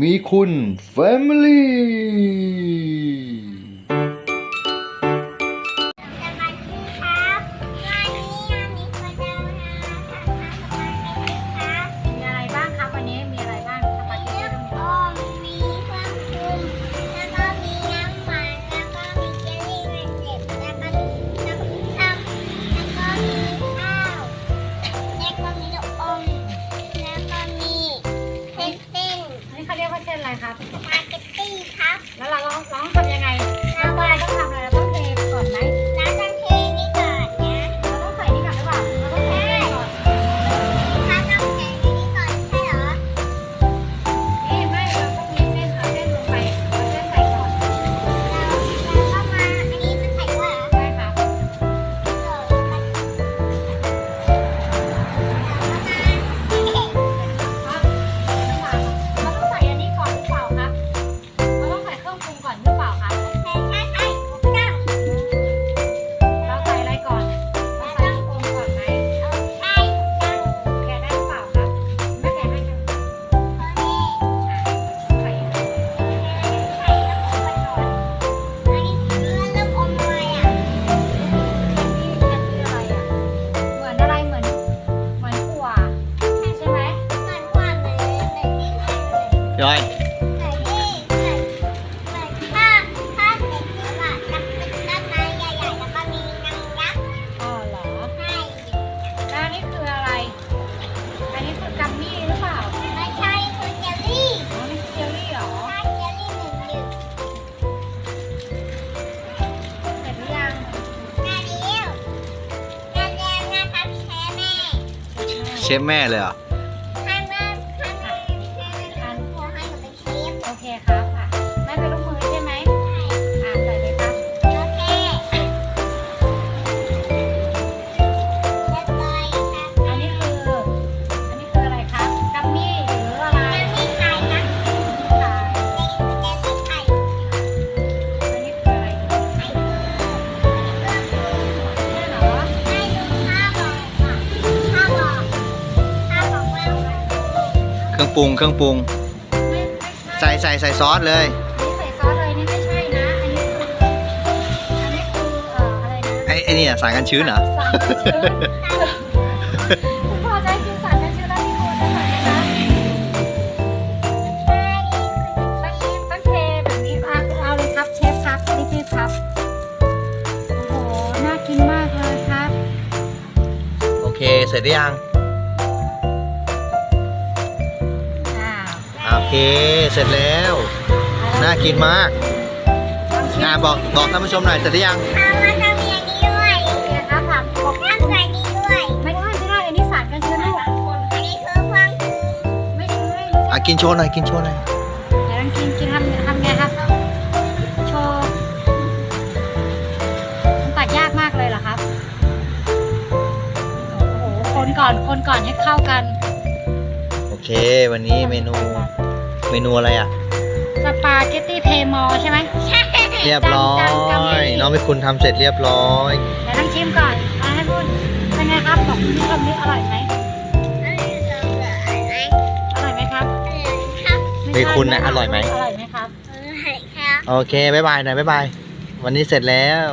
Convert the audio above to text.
มีคุณ Family ครับ ยอยอ๋อเหรอแล้วอันนี่คืออะไร อันนี้คือกัมมี่หรือเปล่าอ๋อนี่คือเจลลี่เหรอ เสร็จหรือยังเชฟแม่เลยเหรอโอ รื่องปรุงเครื่องปรุงไม่ไม่ใช่ใส่ใส่ใส่ซอสเลยอันนี้ใส่ซอสเลยนี่ไม่ใช่นะ อันนี้คืออันนี้คือเอ่ออะไรนะไอ้ไอ้นี่อะสารกันชื้นเหรอ สารกันชื้น คุณพ่อจะให้กินสารกันชื้นแล้วพี่คุณจะใส่ไหมคะตั้งตั้งเทแบบนี้อะเอาเลยครับเชฟครับนี่คือครับ โอ้โห น่ากินมากเลยครับ โอเค เสร็จหรือยัง เค เสร็จแล้ว น่ากินมากลองชิมอ่าบอกบอกท่านผู้ชมหน่อยเสร็จหรือยังโอเคครับถามบอกไม่ได้ไม่ได้อันนี้สารกันชื้นลูกไม่ใช่ไม่อะใช่กินโชว์หน่อยกินโชว์หน่อยเดี๋ยวลองกินกินทำทำไงครับโชว์มันตัดยากมากเลยเหรอครับโอ้โหคนก่อนคนก่อนให้เข้ากัน โอเค วันนี้เมนู เมนูอะไรอะ สปาเกตตี้เพมอใช่ไหมเรียบร้อจานจานยจานน้องไม่คุณทำเสร็จเรียบร้อย เดี๋ยวต้องชิมก่อนเอาให้พูดเป็นไงครับบอกคุณผู้ชมนี่อร่อยไหมอร่อยไหมครับมีคุณนะอร่อยไหม อร่อยไหมครับ โอเค บ๊ายบายหน่อยบ๊ายบาย วันนี้เสร็จแล้ว